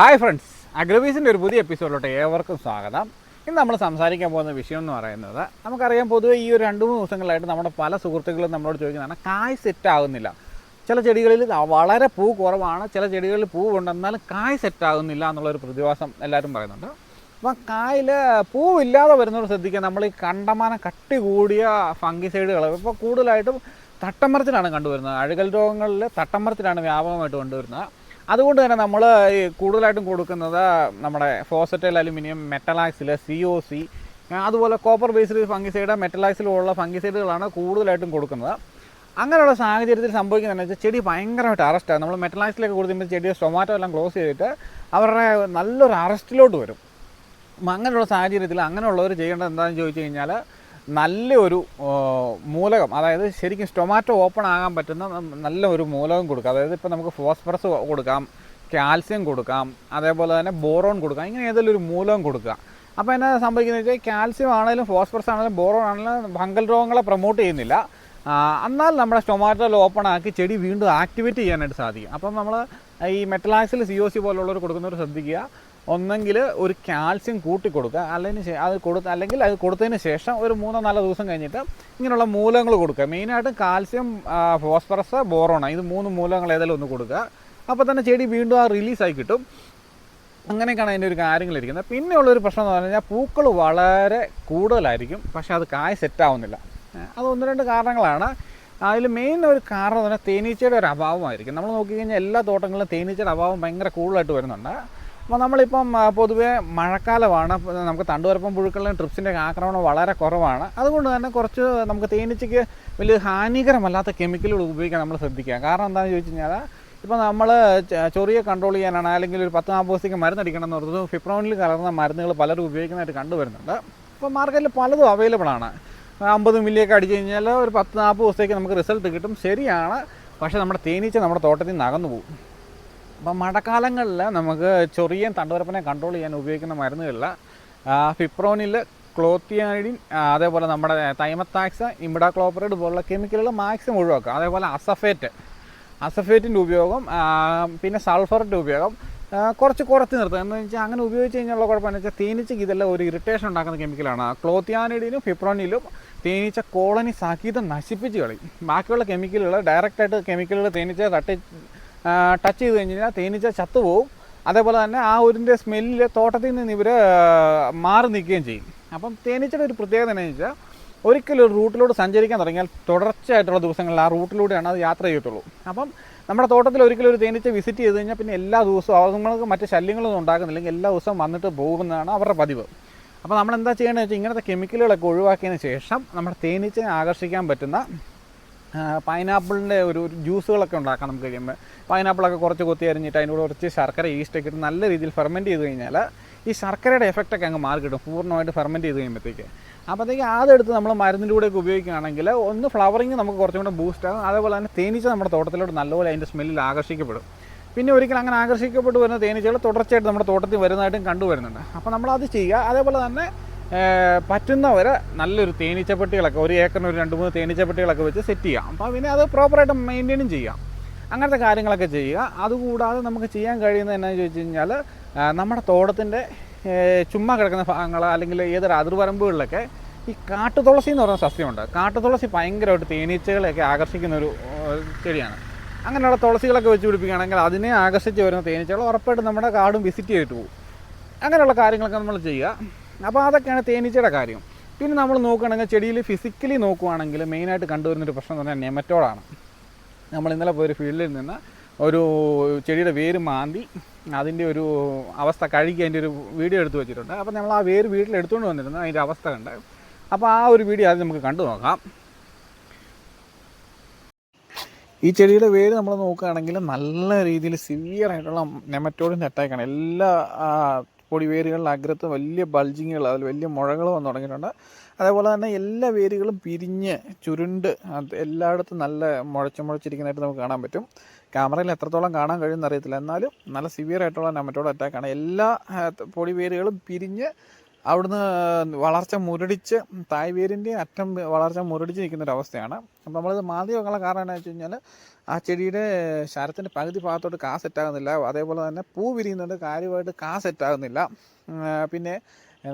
Hi friends അഗ്രവീസിന്റെ ഒരു പുതിയ എപ്പിസോഡിലോട്ട് ഏവർക്കും സ്വാഗതം. ഇന്ന് നമ്മൾ സംസാരിക്കാൻ പോകുന്ന വിഷയം എന്ന് പറയുന്നത് നമുക്കറിയാം പൊതുവേ ഈ ഒരു രണ്ട് മൂന്ന് ദിവസങ്ങളായിട്ട് നമ്മുടെ പല സുഹൃത്തുക്കളും നമ്മളോട് ചോദിക്കുന്നതാണ് കായ് സെറ്റ് ആകുന്നില്ല ചില ചെടികളിൽ വളരെ പൂ കുറവാണ് ചില ചെടികളിൽ പൂവുണ്ട് ഉണ്ടെന്നാലും കായ് സെറ്റ് ആകുന്നില്ല എന്നുള്ളൊരു പ്രതിഭാസം എല്ലാവരും പറയുന്നുണ്ട്. അപ്പം കായിൽ പൂവില്ലാതെ വരുന്നവർ ശ്രദ്ധിക്കുക നമ്മൾ ഈ കണ്ടമാനം കട്ടി കൂടിയ ഫംഗിസൈഡുകൾ ഇപ്പോൾ കൂടുതലായിട്ടും തട്ടമരത്തിലാണ് കണ്ടുവരുന്നത്. അഴുകൽ രോഗങ്ങളിൽ തട്ടമരത്തിലാണ് വ്യാപകമായിട്ട് കണ്ടുവരുന്നത്. അതുകൊണ്ട് തന്നെ നമ്മൾ കൂടുതലായിട്ടും കൊടുക്കുന്നത് നമ്മുടെ fosetyl aluminium മെറ്റലാക്സിൽ C O C അതുപോലെ കോപ്പർ ബേസ്ഡ് ഫംഗിസൈഡ് മെറ്റലാക്സിലുള്ള ഫംഗിസൈഡുകളാണ് കൂടുതലായിട്ടും കൊടുക്കുന്നത്. അങ്ങനെയുള്ള സാഹചര്യത്തിൽ സംഭവിക്കുന്നതെന്ന് വെച്ചാൽ ചെടി ഭയങ്കരമായിട്ട് അറസ്റ്റാണ് നമ്മൾ മെറ്റലാക്സിലേക്ക് കൊടുക്കുമ്പോൾ ചെടിയുടെ സ്റ്റൊമാറ്റോ എല്ലാം ക്ലോസ് ചെയ്തിട്ട് അവരുടെ നല്ലൊരു അറസ്റ്റിലോട്ട് വരും. അങ്ങനെയുള്ള സാഹചര്യത്തിൽ അങ്ങനെയുള്ളവർ ചെയ്യേണ്ടത് എന്താണെന്ന് ചോദിച്ചു കഴിഞ്ഞാൽ നല്ലൊരു ഒരു മൂലകം. അതായത് ശരിക്കും സ്റ്റൊമാറ്റോ ഓപ്പൺ ആകാൻ പറ്റുന്ന നല്ല ഒരു മൂലകം കൊടുക്കുക. അതായത് ഇപ്പോൾ നമുക്ക് ഫോസ്ഫറസ് കൊടുക്കാം കാൽസ്യം കൊടുക്കാം അതേപോലെ തന്നെ ബോറോൺ കൊടുക്കാം ഇങ്ങനെ ഏതെങ്കിലും ഒരു മൂലകം കൊടുക്കുക. അപ്പോൾ എന്നാ സംഭവിക്കുന്നത് വെച്ചാൽ കാൽസ്യം ആണെങ്കിലും ഫോസ്ഫറസ് ആണെങ്കിലും ബോറോൺ ആണെങ്കിലും ഫംഗൽ രോഗങ്ങളെ പ്രൊമോട്ട് ചെയ്യുന്നില്ല. എന്നാൽ നമ്മുടെ സ്റ്റൊമാറ്റോയിൽ ഓപ്പൺ ആക്കി ചെടി വീണ്ടും ആക്ടിവേറ്റ് ചെയ്യാനായിട്ട് സാധിക്കും. അപ്പം നമ്മൾ ഈ മെറ്റലാക്സിൽ സി ഒ സി പോലുള്ളവർ കൊടുക്കുന്നവർ ശ്രദ്ധിക്കുക. ഒന്നെങ്കിൽ ഒരു കാൽസ്യം കൂട്ടി കൊടുക്കുക അല്ലെങ്കിൽ അത് കൊടുത്ത് അല്ലെങ്കിൽ അത് കൊടുത്തതിന് ശേഷം ഒരു മൂന്നോ നാലോ ദിവസം കഴിഞ്ഞിട്ട് ഇങ്ങനെയുള്ള മൂലകങ്ങൾ കൊടുക്കുക. മെയിനായിട്ടും കാൽസ്യം ഫോസ്ഫറസ് ബോറോണ ഇത് മൂന്ന് മൂലകങ്ങൾ ഏതെങ്കിലും ഒന്ന് കൊടുക്കുക. അപ്പോൾ തന്നെ ചെടി വീണ്ടും ആ റിലീസായി കിട്ടും. അങ്ങനെയൊക്കെയാണ് അതിന്റെ ഒരു കാര്യങ്ങളിരിക്കുന്നത് പിന്നെയുള്ളൊരു പ്രശ്നം എന്ന് പറഞ്ഞു കഴിഞ്ഞാൽ പൂക്കൾ വളരെ കൂടുതലായിരിക്കും. പക്ഷേ അത് കായ് സെറ്റാവുന്നില്ല അത് ഒന്ന് രണ്ട് കാരണങ്ങളാണ്. അതിൽ മെയിൻ ഒരു കാരണം എന്ന് പറഞ്ഞാൽ തേനീച്ചയുടെ ഒരു അഭാവമായിരിക്കും. നമ്മൾ നോക്കിക്കഴിഞ്ഞാൽ എല്ലാ തോട്ടങ്ങളിലും തേനീച്ചയുടെ അഭാവം ഭയങ്കര കൂടുതലായിട്ട് വരുന്നുണ്ട്. അപ്പോൾ നമ്മളിപ്പം പൊതുവേ മഴക്കാലമാണ്. നമുക്ക് തണ്ടുവരപ്പം പുഴുക്കളിലും ട്രിപ്സിന്റെ ആക്രമണം വളരെ കുറവാണ്. അതുകൊണ്ട് തന്നെ കുറച്ച് നമുക്ക് തേനീച്ചയ്ക്ക് വലിയ ഹാനികരമല്ലാത്ത കെമിക്കലുകൾ ഉപയോഗിക്കാൻ നമ്മൾ ശ്രദ്ധിക്കുക. കാരണം എന്താണെന്ന് ചോദിച്ചു കഴിഞ്ഞാൽ ഇപ്പോൾ നമ്മൾ ചൊറിയെ കൺട്രോൾ ചെയ്യാനാണ് അല്ലെങ്കിൽ ഒരു പത്ത് നാൽപ്പത് ദിവസത്തേക്ക് മരുന്നടിക്കണം എന്ന് പറഞ്ഞത് ഫിപ്രോണിൽ കലർന്ന മരുന്നുകൾ പലരും ഉപയോഗിക്കുന്നതായിട്ട് കണ്ടുവരുന്നുണ്ട് ഇപ്പോൾ മാർക്കറ്റിൽ പലതും അവൈലബിൾ ആണ്. അമ്പത് മില്ലിയൊക്കെ അടിച്ചു കഴിഞ്ഞാൽ ഒരു പത്ത് നാൽപ്പത് ദിവസത്തേക്ക് നമുക്ക് റിസൾട്ട് കിട്ടും. ശരിയാണ്. പക്ഷേ നമ്മുടെ തേനീച്ച നമ്മുടെ തോട്ടത്തിൽ നിന്ന് അകന്നു പോകും. അപ്പം മഴക്കാലങ്ങളിൽ നമുക്ക് ചൊറിയൻ തണ്ടുവരപ്പനെ കൺട്രോൾ ചെയ്യാൻ ഉപയോഗിക്കുന്ന മരുന്നുകളിൽ ഫിപ്രോണിൽ ക്ലോത്തിയാനിഡിൻ അതേപോലെ നമ്മുടെ തൈമത്താക്സ ഇമിഡാക്ലോപ്പറൈഡ് പോലുള്ള കെമിക്കലുകൾ മാക്സിമം ഒഴിവാക്കുക. അതേപോലെ അസഫേറ്റ് അസഫേറ്റിന്റെ ഉപയോഗം പിന്നെ സൾഫറിന്റെ ഉപയോഗം കുറച്ച് കുറച്ച് നിർത്തുക. എന്ന് വെച്ചാൽ അങ്ങനെ ഉപയോഗിച്ച് കഴിഞ്ഞുള്ള കുഴപ്പമെന്ന് വെച്ചാൽ തേനീച്ചയ്ക്ക് ഇതെല്ലാം ഒരു ഇറിറ്റേഷൻ ഉണ്ടാക്കുന്ന കെമിക്കലാണ് ക്ലോത്തിയാനിഡിനും ഫിപ്രോണിലും തേനീച്ച കോളനി സഹിതം നശിപ്പിച്ച് കളയും. ബാക്കിയുള്ള കെമിക്കലുകൾ ഡയറക്റ്റായിട്ട് കെമിക്കലുകൾ തേനീച്ച തട്ടി ടച്ച് ചെയ്ത് കഴിഞ്ഞ് കഴിഞ്ഞാൽ തേനീച്ച ചത്തുപോകും അതേപോലെ തന്നെ ആ ഒരിന്റെ സ്മെല്ലിൽ തോട്ടത്തിൽ നിന്ന് ഇവർ മാറി നിൽക്കുകയും ചെയ്യും. അപ്പം തേനീച്ചയുടെ ഒരു പ്രത്യേകത എന്താണെന്ന് വെച്ചാൽ ഒരിക്കലും ഒരു റൂട്ടിലൂടെ സഞ്ചരിക്കാൻ തുടങ്ങിയാൽ തുടർച്ചയായിട്ടുള്ള ദിവസങ്ങളിൽ ആ റൂട്ടിലൂടെയാണ് അത് യാത്ര ചെയ്യത്തുള്ളൂ. അപ്പം നമ്മുടെ തോട്ടത്തിൽ ഒരിക്കലും ഒരു തേനീച്ച വിസിറ്റ് ചെയ്ത് കഴിഞ്ഞാൽ പിന്നെ എല്ലാ ദിവസവും അതുങ്ങൾക്ക് മറ്റ് ശല്യങ്ങളൊന്നും ഉണ്ടാക്കുന്നില്ലെങ്കിൽ എല്ലാ ദിവസവും വന്നിട്ട് പോകുന്നതാണ് അവരുടെ പതിവ്. അപ്പോൾ നമ്മൾ എന്താ ചെയ്യേണ്ടത് വെച്ചാൽ ഇങ്ങനത്തെ കെമിക്കലുകളൊക്കെ ഒഴിവാക്കിയതിന് ശേഷം നമ്മുടെ തേനീച്ചയെ ആകർഷിക്കാൻ പറ്റുന്ന പൈനാപ്പിളിന്റെ ഒരു ഒരു ജ്യൂസുകളൊക്കെ ഉണ്ടാക്കാം നമുക്ക് കഴിയുമ്പോൾ പൈനാപ്പിളൊക്കെ കുറച്ച് കൊത്തി അരിഞ്ഞിട്ട് അതിന്റെ കൂടെ കുറച്ച് ശർക്കര ഈസ്റ്റൊക്കെ ഇട്ട് നല്ല രീതിയിൽ ഫെർമെന്റ് ചെയ്ത് കഴിഞ്ഞാൽ ഈ ശർക്കരയുടെ എഫക്റ്റൊക്കെ അങ്ങ് മാറി കിട്ടും പൂർണമായിട്ട് ഫെർമെന്റ് ചെയ്ത് കഴിയുമ്പോഴത്തേക്ക് അപ്പോഴത്തേക്ക് അതെടുത്ത് നമ്മൾ മരുന്നിലൂടെയൊക്കെ ഉപയോഗിക്കുകയാണെങ്കിൽ ഒന്ന് ഫ്ലവറിങ് നമുക്ക് കുറച്ചും കൂടെ ബൂസ്റ്റ് ആകും. അതേപോലെ തന്നെ തേനീച്ച നമ്മുടെ തോട്ടത്തിലോട്ട് നല്ലപോലെ അതിന്റെ സ്മെല്ലിൽ ആകർഷിക്കപ്പെടും. പിന്നെ ഒരിക്കലും അങ്ങനെ ആകർഷിക്കപ്പെട്ട് വരുന്ന തേനീച്ചകൾ തുടർച്ചയായിട്ട് നമ്മുടെ തോട്ടത്തിൽ വരുന്നതായിട്ടും കണ്ടുവരുന്നുണ്ട്. അപ്പോൾ നമ്മളത് ചെയ്യുക. അതേപോലെ തന്നെ ഏർ, പറ്റുന്നവരെ നല്ലൊരു തേനീച്ചപ്പെട്ടികളൊക്കെ ഒരു ഏക്കറിന് ഒരു രണ്ട് മൂന്ന് തേനീച്ചപ്പെട്ടികളൊക്കെ വെച്ച് സെറ്റ് ചെയ്യാം. അപ്പോൾ പിന്നെ അത് പ്രോപ്പറായിട്ട് മെയിന്റെയിനും ചെയ്യാം. അങ്ങനത്തെ കാര്യങ്ങളൊക്കെ ചെയ്യുക. അതുകൂടാതെ നമുക്ക് ചെയ്യാൻ കഴിയുന്നത് എന്നാന്ന് ചോദിച്ചു കഴിഞ്ഞാൽ നമ്മുടെ തോട്ടത്തിന്റെ ചുമ്മാ കിടക്കുന്ന ഭാഗങ്ങൾ അല്ലെങ്കിൽ ഏതൊരു അതിർവരമ്പുകളിലൊക്കെ ഈ കാട്ടുതുളസി എന്ന് പറയുന്ന സസ്യമുണ്ട്. കാട്ടുതുളസി ഭയങ്കരമായിട്ട് തേനീച്ചകളെയൊക്കെ ആകർഷിക്കുന്ന ഒരു ചെടിയാണ്. അങ്ങനെയുള്ള തുളസികളൊക്കെ വെച്ച് പിടിപ്പിക്കുകയാണെങ്കിൽ അതിനെ ആകർഷിച്ച് വരുന്ന തേനീച്ചകൾ ഉറപ്പായിട്ടും നമ്മുടെ കാടും വിസിറ്റ് ചെയ്തിട്ട് പോകും. അങ്ങനെയുള്ള കാര്യങ്ങളൊക്കെ നമ്മൾ ചെയ്യുക. അപ്പോൾ അതൊക്കെയാണ് തേനീച്ചയുടെ കാര്യം. പിന്നെ നമ്മൾ നോക്കുകയാണെങ്കിൽ ചെടിയിൽ ഫിസിക്കലി നോക്കുവാണെങ്കിൽ മെയിനായിട്ട് കണ്ടുവരുന്നൊരു പ്രശ്നം എന്ന് പറഞ്ഞാൽ നെമറ്റോഡാണ് നമ്മൾ ഇന്നലെ പോയൊരു ഫീൽഡിൽ നിന്ന് ഒരു ചെടിയുടെ വേര് മാന്തി അതിന്റെ ഒരു അവസ്ഥ കഴുകി അതിന്റെ ഒരു വീഡിയോ എടുത്തു വെച്ചിട്ടുണ്ട്. അപ്പോൾ നമ്മൾ ആ വേര് വീട്ടിൽ എടുത്തുകൊണ്ട് വന്നിരുന്നു അതിന്റെ അവസ്ഥ കണ്ട്. അപ്പോൾ ആ ഒരു വീഡിയോ ആദ്യം നമുക്ക് കണ്ടു നോക്കാം. ഈ ചെടിയുടെ വേര് നമ്മൾ നോക്കുകയാണെങ്കിൽ നല്ല രീതിയിൽ സിവിയർ ആയിട്ടുള്ള നെമറ്റോഡിന്റെ അറ്റാക്കാണ് എല്ലാ പൊടി വേരുകളിലെ അഗ്രത്ത് വലിയ ബൾജിങ്ങുകൾ അതിൽ വലിയ മുഴകൾ വന്ന് തുടങ്ങിയിട്ടുണ്ട്. അതേപോലെ തന്നെ എല്ലാ വേരുകളും പിരിഞ്ഞ് ചുരുണ്ട് അത് എല്ലായിടത്തും നല്ല മുഴച്ച മുഴച്ചിരിക്കുന്നതായിട്ട് നമുക്ക് കാണാൻ പറ്റും. ക്യാമറയിൽ എത്രത്തോളം കാണാൻ കഴിയുമെന്ന് അറിയത്തില്ല. എന്നാലും നല്ല സിവിയർ ആയിട്ടുള്ള നെമറ്റോഡ് അറ്റാക്കാണ് എല്ലാ പൊടി വേരുകളും പിരിഞ്ഞ് അവിടുന്ന് വളർച്ച മുരടിച്ച് തായ്വേരിന്റെ അറ്റം വളർച്ച മുരടിച്ച് നിൽക്കുന്ന ഒരു അവസ്ഥയാണ്. അപ്പോൾ നമ്മളിത് മാതി വെക്കാനുള്ള കാരണം എന്ന് വെച്ച് കഴിഞ്ഞാൽ ആ ചെടിയുടെ ശരത്തിന്റെ പകുതി ഭാഗത്തോട്ട് കാ സെറ്റാകുന്നില്ല അതേപോലെ തന്നെ പൂ വിരിയുന്നുണ്ട് കാര്യമായിട്ട് കാ സെറ്റാകുന്നില്ല പിന്നെ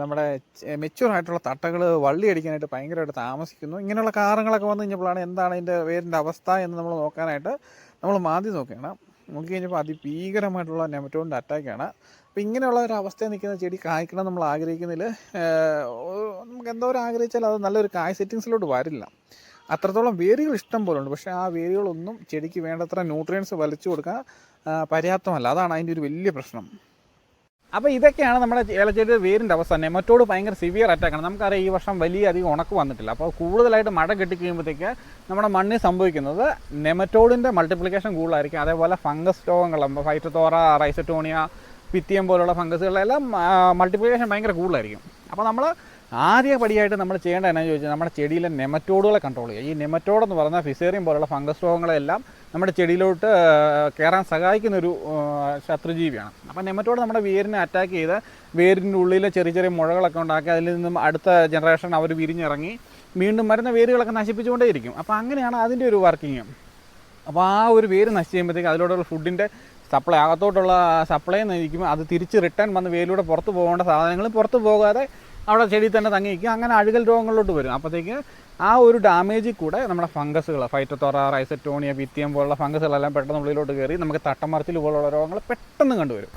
നമ്മുടെ മെച്യൂർ ആയിട്ടുള്ള തട്ടകൾ വള്ളി അടിക്കാനായിട്ട് ഭയങ്കരമായിട്ട് താമസിക്കുന്നു. ഇങ്ങനെയുള്ള കാരണങ്ങളൊക്കെ വന്നു കഴിഞ്ഞപ്പോഴാണ് എന്താണ് അതിന്റെ വേരിന്റെ അവസ്ഥ എന്ന് നമ്മൾ നോക്കാനായിട്ട് നമ്മൾ മാതി നോക്കുകയാണ്. നോക്കി കഴിഞ്ഞപ്പോൾ അതിഭീകരമായിട്ടുള്ള നെമറ്റോണിന്റെ അറ്റാക്കാണ് അപ്പോൾ ഇങ്ങനെയുള്ള ഒരു അവസ്ഥയിൽ നിൽക്കുന്ന ചെടി കായ്ക്കണം നമ്മൾ ആഗ്രഹിക്കുന്നതിൽ നമുക്ക് എന്തോ ഒരു ആഗ്രഹിച്ചാൽ അത് നല്ലൊരു കായ് സെറ്റിങ്സിലോട്ട് വരില്ല. അത്രത്തോളം വേരുകൾ ഇഷ്ടം പോലെ ഉണ്ട്. പക്ഷേ ആ വേരുകളൊന്നും ചെടിക്ക് വേണ്ടത്ര ന്യൂട്രിയൻസ് വലിച്ചു കൊടുക്കാൻ പര്യാപ്തമല്ല. അതാണ് അതിന്റെ ഒരു വലിയ പ്രശ്നം. അപ്പോൾ ഇതൊക്കെയാണ് നമ്മുടെ ഏലച്ചെടിയുടെ വേരിന്റെ അവസ്ഥ. നെമറ്റോട് ഭയങ്കര സിവിയർ അറ്റാക്കാണ് നമുക്കറിയാം ഈ വർഷം വലിയ അധികം ഉണക്ക് വന്നിട്ടില്ല. അപ്പോൾ കൂടുതലായിട്ട് മഴ കെട്ടിക്കഴിയുമ്പോഴത്തേക്ക് നമ്മുടെ മണ്ണിൽ സംഭവിക്കുന്നത് നെമറ്റോഡിന്റെ മൾട്ടിപ്ലിക്കേഷൻ കൂടുതലായിരിക്കും. അതേപോലെ ഫംഗസ് രോഗങ്ങൾ ഫൈറ്റത്തോറ റൈസറ്റോണിയ പിത്തിയം പോലുള്ള ഫംഗസുകളെല്ലാം മൾട്ടിപ്ലിക്കേഷൻ ഭയങ്കര കൂടുതലായിരിക്കും. അപ്പോൾ നമ്മൾ ആദ്യ പടിയായിട്ട് നമ്മൾ ചെയ്യേണ്ടത് എന്നാന്ന് ചോദിച്ചാൽ നമ്മുടെ ചെടിയിലെ നെമറ്റോഡുകളെ കൺട്രോൾ ചെയ്യുക. ഈ നെമറ്റോഡ് എന്ന് പറഞ്ഞാൽ ഫിസേറിയം പോലുള്ള ഫംഗസ് രോഗങ്ങളെല്ലാം നമ്മുടെ ചെടിയിലോട്ട് കയറാൻ സഹായിക്കുന്നൊരു ശത്രുജീവിയാണ്. അപ്പോൾ നെമറ്റോഡ് നമ്മുടെ വേരിനെ അറ്റാക്ക് ചെയ്ത് വേരിന്റെ ഉള്ളിൽ ചെറിയ ചെറിയ മുഴകളൊക്കെ ഉണ്ടാക്കി അതിൽ നിന്നും അടുത്ത ജനറേഷൻ അവർ വിരിഞ്ഞിറങ്ങി വീണ്ടും വരുന്ന വേരുകളൊക്കെ നശിപ്പിച്ചുകൊണ്ടേയിരിക്കും. അപ്പോൾ അങ്ങനെയാണ് അതിന്റെ ഒരു വർക്കിങ് അപ്പോൾ ആ ഒരു വേര് നശിച്ച് കഴിയുമ്പോഴത്തേക്ക് അതിലൂടെയുള്ള ഫുഡിന്റെ സപ്ലൈ അകത്തോട്ടുള്ള സപ്ലൈ നയിക്കുമ്പോൾ അത് തിരിച്ച് റിട്ടേൺ വന്ന് വെയിലൂടെ പുറത്ത് പോകേണ്ട സാധനങ്ങൾ പുറത്ത് പോകാതെ അവിടെ ചെടി തന്നെ തങ്ങി നിൽക്കും അങ്ങനെ അഴുകൽ രോഗങ്ങളിലോട്ട് വരും. അപ്പോഴത്തേക്ക് ആ ഒരു ഡാമേജിൽ കൂടെ നമ്മുടെ ഫംഗസുകൾ ഫൈറ്റത്തോറ റൈസറ്റോണിയ പിത്തിയം പോലുള്ള ഫംഗസുകളെല്ലാം പെട്ടെന്ന് ഉള്ളിലോട്ട് കയറി നമുക്ക് തട്ടമറച്ചിൽ പോലുള്ള രോഗങ്ങൾ പെട്ടെന്ന് കണ്ടുവരും.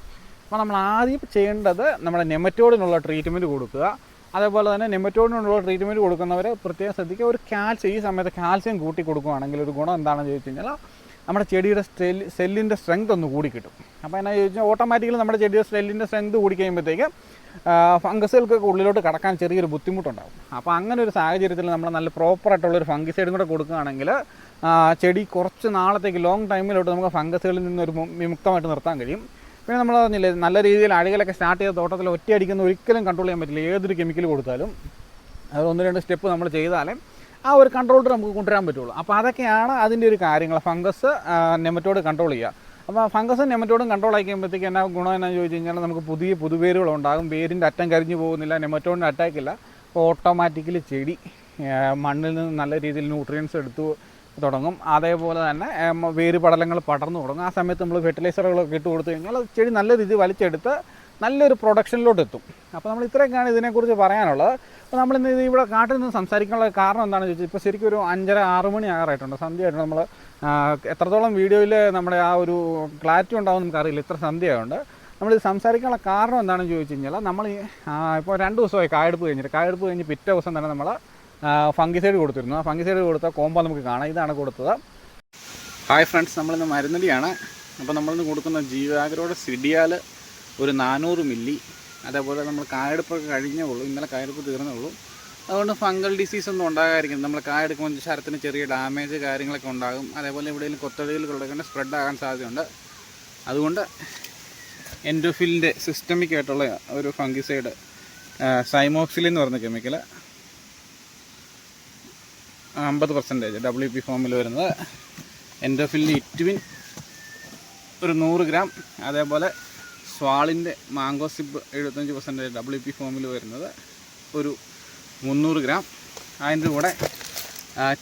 അപ്പോൾ നമ്മൾ ആദ്യം ചെയ്യേണ്ടത് നമ്മുടെ നെമറ്റോഡിനുള്ള ട്രീറ്റ്മെന്റ് കൊടുക്കുക. അതേപോലെ തന്നെ നെമറ്റോഡിനുള്ള ട്രീറ്റ്മെന്റ് കൊടുക്കുന്നവരെ പ്രത്യേകം ശ്രദ്ധിക്കുക. ഒരു കാൽസ്യം ഈ സമയത്ത് കാൽസ്യം കൂട്ടി കൊടുക്കുകയാണെങ്കിൽ ഒരു ഗുണം എന്താണെന്ന് ചോദിച്ചു കഴിഞ്ഞാൽ നമ്മുടെ ചെടിയുടെ സെല്ലിന്റെ സ്ട്രെങ്ത് ഒന്ന് കൂടി കിട്ടും. അപ്പോൾ എന്നാ ചോദിച്ചാൽ ഓട്ടോമാറ്റിക്കലി നമ്മുടെ ചെടിയുടെ സെല്ലിന്റെ സ്ട്രെങ്ത് കൂടി കഴിയുമ്പോഴത്തേക്ക് ഫംഗസുകൾക്കൊക്കെ ഉള്ളിലോട്ട് കടക്കാൻ ചെറിയൊരു ബുദ്ധിമുട്ടുണ്ടാകും അപ്പോൾ അങ്ങനെ ഒരു സാഹചര്യത്തിൽ നമ്മൾ നല്ല പ്രോപ്പറായിട്ടുള്ളൊരു ഫംഗിസൈഡും കൂടെ കൊടുക്കുകയാണെങ്കിൽ ചെടി കുറച്ച് നാളത്തേക്ക് ലോങ് ടൈമിലോട്ട് നമുക്ക് ഫംഗസുകളിൽ നിന്നൊരു വിമുക്തമായിട്ട് നിർത്താൻ കഴിയും. പിന്നെ നമ്മൾ പറഞ്ഞില്ലേ നല്ല രീതിയിൽ അഴികളൊക്കെ സ്റ്റാർട്ട് ചെയ്ത തോട്ടത്തിൽ ഒറ്റയടിക്കുന്ന ഒരിക്കലും കൺട്രോൾ ചെയ്യാൻ പറ്റില്ല. ഏതൊരു കെമിക്കൽ കൊടുത്താലും അത് ഒന്ന് രണ്ട് സ്റ്റെപ്പ് നമ്മൾ ചെയ്താലേ ആ ഒരു കൺട്രോളിൽ നമുക്ക് കൊണ്ടുവരാൻ പറ്റുള്ളൂ. അപ്പോൾ അതൊക്കെയാണ് അതിന്റെ ഒരു കാര്യങ്ങൾ. ഫംഗസ് നെമറ്റോഡ് കൺട്രോൾ ചെയ്യുക. അപ്പോൾ ഫംഗസും നെമറ്റോഡും കൺട്രോൾ ആയി കഴിയുമ്പോഴത്തേക്ക് എന്നാ ഗുണം എന്നാന്ന് ചോദിച്ചു കഴിഞ്ഞാൽ നമുക്ക് പുതിയ പുതുവേരുകൾ ഉണ്ടാകും. വേരിന്റെ അറ്റം കരിഞ്ഞു പോകുന്നില്ല നെമറ്റോഡിന്റെ അറ്റാക്ക് ഇല്ല. അപ്പോൾ ഓട്ടോമാറ്റിക്കലി ചെടി മണ്ണിൽ നിന്ന് നല്ല രീതിയിൽ ന്യൂട്രിയൻസ് എടുത്തു തുടങ്ങും. അതേപോലെ തന്നെ വേര് പടലങ്ങൾ പടർന്നു തുടങ്ങും. ആ സമയത്ത് നമ്മൾ ഫെർട്ടിലൈസറുകളൊക്കെ ഇട്ട് കൊടുത്തു കഴിഞ്ഞാൽ ചെടി നല്ല രീതിയിൽ വലിച്ചെടുത്ത് നല്ലൊരു പ്രൊഡക്ഷനിലോട്ട് എത്തും അപ്പോൾ നമ്മൾ ഇത്രയൊക്കെയാണ് ഇതിനെക്കുറിച്ച് പറയാനുള്ളത്. അപ്പോൾ നമ്മൾ ഇന്ന് ഇത് ഇവിടെ കാട്ടിൽ നിന്ന് സംസാരിക്കാനുള്ള കാരണം എന്താണെന്ന് ചോദിച്ചാൽ ഇപ്പോൾ ശരിക്കും ഒരു അഞ്ചര ആറ് മണി ആകാറായിട്ടുണ്ട്. സന്ധ്യയായിട്ടുണ്ട്. നമ്മൾ എത്രത്തോളം വീഡിയോയിൽ നമ്മുടെ ആ ഒരു ക്ലാരിറ്റി ഉണ്ടാവും നമുക്കറിയില്ല. ഇത്ര സന്ധ്യയായതുകൊണ്ട് നമ്മളിത് സംസാരിക്കാനുള്ള കാരണം എന്താണെന്ന് ചോദിച്ചു കഴിഞ്ഞാൽ നമ്മൾ ഇപ്പോൾ രണ്ട് ദിവസമായി കായെടുപ്പ് കഴിഞ്ഞിട്ട്. കായെടുപ്പ് കഴിഞ്ഞ് പിറ്റേ ദിവസം തന്നെ നമ്മൾ ഫംഗിസൈഡ് കൊടുത്തിരുന്നു. ആ ഫംഗിസൈഡ് കൊടുത്ത കോമ്പോ നമുക്ക് കാണാം. ഇതാണ് കൊടുത്തത്. ഹായ് ഫ്രണ്ട്സ് നമ്മളിന്ന് മരുന്നടിയാണ്. അപ്പോൾ നമ്മളിന്ന് കൊടുക്കുന്ന ജീവാഗ്രയുടെ സിഡിയാൽ ഒരു നാനൂറ് മില്ലി. അതേപോലെ നമ്മൾ കായെടുപ്പൊക്കെ കഴിഞ്ഞേ ഉള്ളൂ. ഇന്നലെ കായെടുപ്പ് തീർന്നേ ഉള്ളൂ. അതുകൊണ്ട് ഫംഗൽ ഡിസീസ് ഒന്നും ഉണ്ടാകാതിരിക്കും നമ്മൾ കായെടുക്കുമ്പോൾ ശരത്തിന് ചെറിയ ഡാമേജ് കാര്യങ്ങളൊക്കെ ഉണ്ടാകും. അതേപോലെ എവിടെയെങ്കിലും കൊത്തടികളുടെ സ്പ്രെഡ് ആകാൻ സാധ്യതയുണ്ട്. അതുകൊണ്ട് എൻഡോഫിലിന്റെ സിസ്റ്റമിക് ആയിട്ടുള്ള ഒരു ഫംഗിസൈഡ് സൈമോക്സിലിൻ എന്ന് പറഞ്ഞ കെമിക്കൽ അമ്പത് പെർസെന്റേജ് ഡബ്ല്യു പി ഫോമിൽ വരുന്നത്. എൻഡോഫിലിന്റെ ഇറ്റുവിൻ ഒരു നൂറ് ഗ്രാം. അതേപോലെ സ്വാളിന്റെ മാംഗോ സിബ് എഴുപത്തഞ്ച് പെർസെന്റേജ് ഡബ്ല്യു പി ഫോമിൽ വരുന്നത് ഒരു മുന്നൂറ് ഗ്രാം അതിന്റെ കൂടെ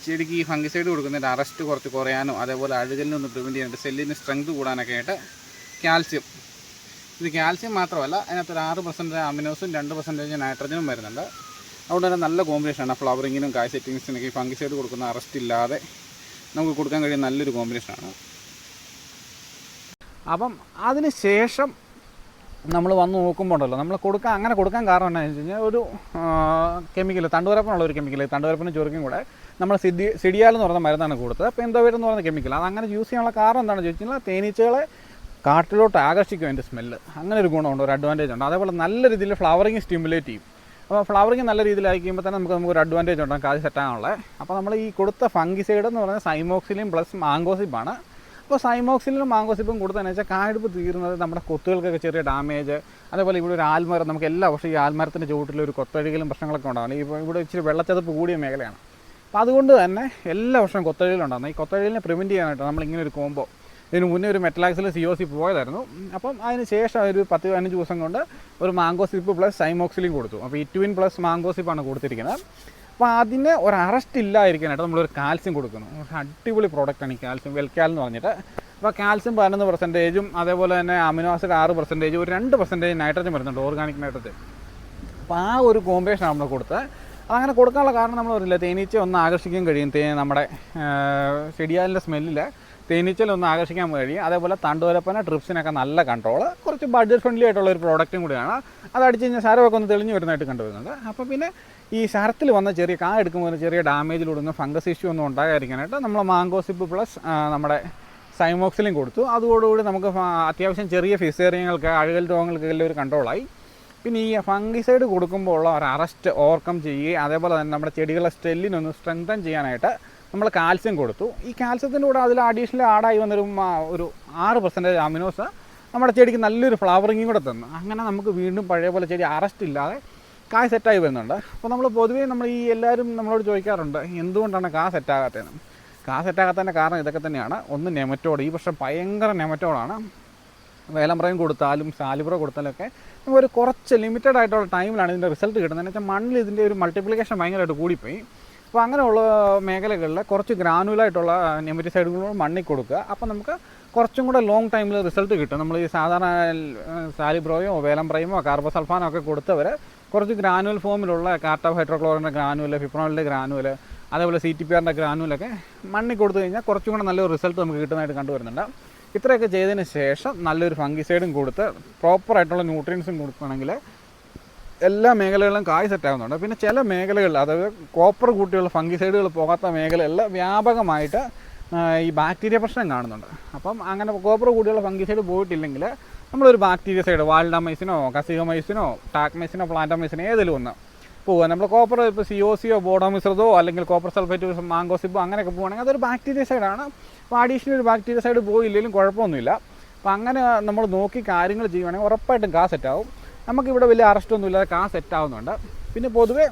ചെടിക്ക് ഈ ഫംഗിസൈഡ് കൊടുക്കുന്നതിന്റെ അറസ്റ്റ് കുറച്ച് കുറയാനും അതേപോലെ അഴുകലിനൊന്ന് പ്രിവെന്റ് ചെയ്യാനായിട്ട് സെല്ലിന് സ്ട്രെങ്ത് കൂടാനൊക്കെ ആയിട്ട് കാൽസ്യം ഇത് കാൽസ്യം മാത്രമല്ല അതിനകത്ത് ഒരു ആറ് പെർസെന്റേജ് അമിനോസും രണ്ട് പെർസെന്റേജ് നൈട്രജനും വരുന്നുണ്ട്. അതുകൊണ്ട് തന്നെ നല്ല കോമ്പിനേഷനാണ് ഫ്ലവറിങ്ങിനും കായ് സെറ്റിങ്സിനൊക്കെ ഈ ഫംഗിസൈഡ് കൊടുക്കുന്ന അറസ്റ്റ് ഇല്ലാതെ നമുക്ക് കൊടുക്കാൻ കഴിയുന്ന നല്ലൊരു കോമ്പിനേഷനാണ് അപ്പം അതിന് ശേഷം നമ്മൾ വന്ന് നോക്കുമ്പോൾ ഉണ്ടല്ലോ നമ്മൾ കൊടുക്കാൻ അങ്ങനെ കൊടുക്കാൻ കാരണം എന്താണെന്ന് വെച്ച് കഴിഞ്ഞാൽ ഒരു കെമിക്കൽ തണ്ടുവരപ്പനുള്ള ഒരു കെമിക്കൽ തണ്ടുവരപ്പിന് ചൊറുക്കും കൂടെ നമ്മൾ സിഡി സിഡിയാൽ എന്ന് പറഞ്ഞ മരുന്നാണ് കൊടുത്തത്. അപ്പോൾ എന്തോ എന്ന് പറയുന്ന കെമിക്കൽ അത് അങ്ങനെ യൂസ് ചെയ്യാനുള്ള കാരണം എന്താണെന്ന് ചോദിച്ചു കഴിഞ്ഞാൽ തേനീച്ചകളെ കാട്ടിലോട്ട് ആകർഷിക്കും അതിന്റെ സ്മെല്ല് അങ്ങനെ ഒരു ഗുണമുണ്ട് ഒരു അഡ്വാന്റേജ് ഉണ്ട്. അതേപോലെ നല്ല രീതിയിൽ ഫ്ലവറിങ് സ്റ്റിമുലേറ്റ് ചെയ്യും. അപ്പോൾ ഫ്ലവറിങ് നല്ല രീതിയിലായി കഴിയുമ്പോൾ തന്നെ നമുക്ക് നമുക്ക് ഒരു അഡ്വാന്റേജ് ഉണ്ടാകും കാശ് സെറ്റാകാനുള്ളത് അപ്പോൾ നമ്മൾ ഈ കൊടുത്ത ഫംഗിസൈഡ് എന്ന് പറയുന്നത് സൈമോക്സിലിൻ പ്ലസ് മാങ്കോസിപ്പാണ് അപ്പോൾ സൈമോക്സിലും മാങ്കോസിപ്പും കൊടുത്തതെന്ന് വെച്ചാൽ കായെടുപ്പ് തീരുന്നത് നമ്മുടെ കൊത്തുകൾക്കൊക്കെ ചെറിയ ഡാമേജ്. അതേപോലെ ഇവിടെ ഒരു ആൽമരം. നമുക്ക് എല്ലാ വർഷവും ഈ ആൽമരത്തിന്റെ ചുവട്ടിൽ ഒരു പ്രശ്നങ്ങളൊക്കെ ഉണ്ടാകും. ഇപ്പോൾ ഇവിടെ ഇച്ചിരി വെള്ളച്ചതപ്പ് കൂടിയ മേഖലയാണ്. അപ്പോൾ അതുകൊണ്ട് തന്നെ എല്ലാ വർഷവും കൊത്തഴുകലുണ്ടാകുന്നത് ഈ കൊത്തഴുകലിനെ പ്രിവെന്റ് ചെയ്യാനായിട്ട് നമ്മൾ ഇങ്ങനെ ഒരു കോമ്പോ ഇതിന് മുന്നേ ഒരു മെറ്റലാക്സിൽ സി ഒ സി പോയതായിരുന്നു. അപ്പം അതിന് ശേഷം ഒരു പത്ത് പതിനഞ്ച് ദിവസം കൊണ്ട് ഒരു മാംഗോ പ്ലസ് സൈമോക്സിലും കൊടുത്തു. അപ്പോൾ ഇറ്റുവിൻ പ്ലസ് മാംഗോ കൊടുത്തിരിക്കുന്നത്. അപ്പോൾ അതിന് ഒരു അറസ്റ്റ് ഇല്ലായിരിക്കാനായിട്ട് നമ്മളൊരു കാൽസ്യം കൊടുക്കുന്നു. അടിപൊളി പ്രോഡക്റ്റാണ് ഈ കാൽസ്യം വെൽക്കാൽ എന്ന് പറഞ്ഞിട്ട്. അപ്പോൾ കാൽസ്യം പതിനൊന്ന് പെർസെന്റേജും അതേപോലെ തന്നെ അമിനോ ആസിഡ് ആറ് പെർസെന്റേജും ഒരു രണ്ട് പെർസെന്റേജ് നൈട്രജൻ വരുന്നുണ്ട് ഓർഗാനിക് നൈട്രജൻ അപ്പോൾ ആ ഒരു കോമ്പിനേഷൻ നമ്മൾ കൊടുത്തത്. അങ്ങനെ കൊടുക്കാനുള്ള കാരണം നമ്മൾ പറയില്ല തേനീച്ച ഒന്ന് ആകർഷിക്കാൻ കഴിയും തേ നമ്മുടെ ചെടിയാലിന്റെ സ്മെല്ലിൽ തേനീച്ചയിൽ ഒന്ന് ആകർഷിക്കാൻ കഴിയും അതേപോലെ തണ്ടുവരപ്പന ട്രിപ്സിനൊക്കെ നല്ല കൺട്രോൾ കുറച്ച് ബഡ്ജറ്റ് ഫ്രണ്ട്ലി ആയിട്ടുള്ള ഒരു പ്രോഡക്റ്റും കൂടിയാണ്. അത് അടിച്ച് കഴിഞ്ഞാൽ സാരമൊക്കെ ഒന്ന് തെളിഞ്ഞു വരുന്നതായിട്ട് കണ്ടുവരുന്നുണ്ട്. അപ്പോൾ പിന്നെ ഈ ശരത്തിൽ വന്ന ചെറിയ കാ എടുക്കുമ്പോൾ ചെറിയ ഡാമേജിലൂടെ ഫംഗസ് ഇഷ്യൂ ഒന്നും ഉണ്ടാകാതിരിക്കാനായിട്ട് നമ്മൾ മാങ്കോസിപ്പ് സിപ്പ് പ്ലസ് നമ്മുടെ സൈമോക്സിലും കൊടുത്തു. അതോടുകൂടി നമുക്ക് അത്യാവശ്യം ചെറിയ ഫിസേറിയങ്ങൾക്ക് അഴുകൽ രോഗങ്ങൾക്കെല്ലാം ഒരു കൺട്രോളായി പിന്നെ ഈ ഫംഗിസൈഡ് കൊടുക്കുമ്പോൾ ഉള്ള ഒരു അറസ്റ്റ് ഓവർകം ചെയ്യുകയും അതേപോലെ തന്നെ നമ്മുടെ ചെടികളെ സ്റ്റെല്ലിനൊന്ന് സ്ട്രെങ്തൻ ചെയ്യാനായിട്ട് നമ്മൾ കാൽസ്യം കൊടുത്തു. ഈ കാൽസ്യത്തിന്റെ കൂടെ അതിൽ അഡീഷണൽ ആഡായി വന്നൊരു ഒരു ആറ് പെർസെന്റേജ് അമിനോസ് നമ്മുടെ ചെടിക്ക് നല്ലൊരു ഫ്ലവറിങ്ങും കൂടെ തന്നു. അങ്ങനെ നമുക്ക് വീണ്ടും പഴയ പോലെ ചെടി അറസ്റ്റ് ഇല്ലാതെ കായ് സെറ്റായി വരുന്നുണ്ട്. അപ്പോൾ നമ്മൾ പൊതുവേ നമ്മൾ ഈ എല്ലാവരും നമ്മളോട് ചോദിക്കാറുണ്ട് എന്തുകൊണ്ടാണ് കാ സെറ്റാകാത്തതെന്ന് കാ സെറ്റാകാത്തതിന്റെ കാരണം ഇതൊക്കെ തന്നെയാണ്. ഒന്ന് നെമറ്റോഡ് ഈ വർഷം ഭയങ്കര നെമറ്റോഡാണ്. വേലമ്പ്രയും കൊടുത്താലും സാലിബ്ര കൊടുത്താലൊക്കെ നമുക്ക് ഒരു കുറച്ച് ലിമിറ്റഡ് ആയിട്ടുള്ള ടൈമിലാണ് ഇതിന്റെ റിസൾട്ട് കിട്ടുന്നത്. എന്ന് വെച്ചാൽ മണ്ണിൽ ഇതിന്റെ ഒരു മൾട്ടിപ്ലിക്കേഷൻ ഭയങ്കരമായിട്ട് കൂടിപ്പോയി. അപ്പോൾ അങ്ങനെയുള്ള മേഖലകളിൽ കുറച്ച് ഗ്രാനുവലായിട്ടുള്ള നെമറ്റിസൈഡുകൾ മണ്ണിൽ കൊടുക്കുക. അപ്പോൾ നമുക്ക് കുറച്ചും കൂടെ ലോങ് ടൈമിൽ റിസൾട്ട് കിട്ടും. നമ്മൾ ഈ സാധാരണ സാലിബ്രോയോ കാർബോ കാർബോസൾഫാനോ ഒക്കെ കൊടുത്തവർ കുറച്ച് ഗ്രാനുവൽ ഫോമിലുള്ള കാർട്ടോ ഹൈഡ്രോക്ലോറിന്റെ ഗ്രാനുവൽ ഫിപ്രോണിന്റെ ഗ്രാനുവൽ അതേപോലെ സി ടി പി ആറിന്റെ ഗ്രാനുവലൊക്കെ മണ്ണിൽ കൊടുത്തു കഴിഞ്ഞാൽ കുറച്ചും കൂടെ നല്ലൊരു റിസൾട്ട് നമുക്ക് കിട്ടുന്നതായിട്ട് കണ്ടുവരുന്നുണ്ട്. ഇത്രയൊക്കെ ചെയ്തതിന് ശേഷം നല്ലൊരു ഫംഗിസൈഡും കൊടുത്ത് പ്രോപ്പറായിട്ടുള്ള ന്യൂട്രിയൻസും കൊടുക്കുകയാണെങ്കിൽ എല്ലാ മേഖലകളിലും കായ് സെറ്റാകുന്നുണ്ട് പിന്നെ ചില മേഖലകളിൽ അതായത് കോപ്പർ കൂട്ടിയുള്ള ഫംഗിസൈഡുകൾ പോകാത്ത മേഖലകളിൽ വ്യാപകമായിട്ട് ഈ ബാക്ടീരിയ പ്രശ്നം കാണുന്നുണ്ട്. അപ്പം അങ്ങനെ കോപ്പർ കൂടിയുള്ള ഫംഗിസൈഡ് പോയിട്ടില്ലെങ്കിൽ നമ്മളൊരു ബാക്ടീരിയ സൈഡ് വാൾഡമൈസിനോ കസികമൈസിനോ ടാക്മൈസിനോ പ്ലാന്റമൈസിനോ ഏതെങ്കിലും ഒന്ന് പോവുക. നമ്മൾ കോപ്പർ ഇപ്പോൾ സി ഒ സിയോ ബോഡോമിശ്രതോ അല്ലെങ്കിൽ കോപ്പർ സൾഫേറ്റ് മാങ്കോസിപ്പോ അങ്ങനെയൊക്കെ പോവുകയാണെങ്കിൽ അതൊരു ബാക്ടീരിയ സൈഡാണ്. അപ്പോൾ അഡീഷണൽ ഒരു ബാക്ടീരിയ സൈഡ് പോയില്ലെങ്കിലും കുഴപ്പമൊന്നുമില്ല. അപ്പോൾ അങ്ങനെ നമ്മൾ നോക്കി കാര്യങ്ങൾ ചെയ്യുവാണെങ്കിൽ ഉറപ്പായിട്ടും കാ സെറ്റാവും നമുക്കിവിടെ വലിയ അറസ്റ്റൊന്നും ഇല്ലാതെ കാ സെറ്റാവുന്നുണ്ട്. പിന്നെ പൊതുവേ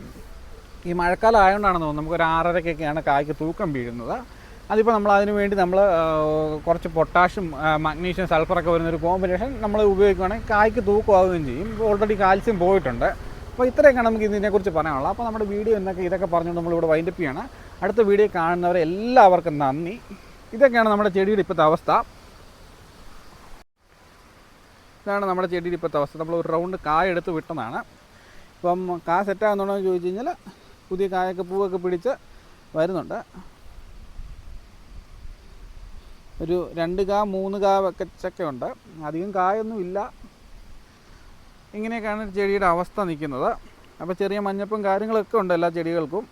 ഈ മഴക്കാലം ആയതുകൊണ്ടാണെന്ന് തോന്നുന്നു. നമുക്കൊരു ആറരയ്ക്കൊക്കെയാണ് കായ്ക്ക് തൂക്കം വീഴുന്നത്. അതിപ്പോൾ നമ്മൾ അതിന് വേണ്ടി നമ്മൾ കുറച്ച് പൊട്ടാഷ്യം മഗ്നീഷ്യം സൾഫറൊക്കെ വരുന്നൊരു കോമ്പിനേഷൻ നമ്മൾ ഉപയോഗിക്കുകയാണെങ്കിൽ കായ്ക്ക് തൂക്കമാവുകയും ചെയ്യും. ഓൾറെഡി കാൽസ്യം പോയിട്ടുണ്ട്. അപ്പോൾ ഇത്രയൊക്കെയാണ് നമുക്ക് ഇതിനെക്കുറിച്ച് പറയാനുള്ളത്. അപ്പോൾ നമ്മുടെ വീഡിയോ എന്നൊക്കെ ഇതൊക്കെ പറഞ്ഞുകൊണ്ട് നമ്മളിവിടെ വൈൻഡപ്പ് ചെയ്യണം. അടുത്ത വീഡിയോ കാണുന്നവരെ എല്ലാവർക്കും നന്ദി. ഇതൊക്കെയാണ് നമ്മുടെ ചെടിയുടെ ഇപ്പോഴത്തെ അവസ്ഥ. ഇതാണ് നമ്മുടെ ചെടിയുടെ ഇപ്പോഴത്തെ അവസ്ഥ. നമ്മൾ ഒരു റൗണ്ട് കായ എടുത്ത് വിട്ടതാണ്. ഇപ്പം കായ സെറ്റാകുന്നുണ്ടോ എന്ന് ചോദിച്ചു കഴിഞ്ഞാൽ പുതിയ കായൊക്കെ പൂവൊക്കെ പിടിച്ച് വരുന്നുണ്ട്. ഒരു രണ്ട് കാ മൂന്ന് കാ വെക്കച്ചൊക്കെ ഉണ്ട്. അധികം കായൊന്നും ഇല്ല. ഇങ്ങനെയൊക്കെയാണ് ചെടിയുടെ അവസ്ഥ നിൽക്കുന്നത്. അപ്പോൾ ചെറിയ മഞ്ഞപ്പും കാര്യങ്ങളൊക്കെ ഉണ്ട് എല്ലാ ചെടികൾക്കും.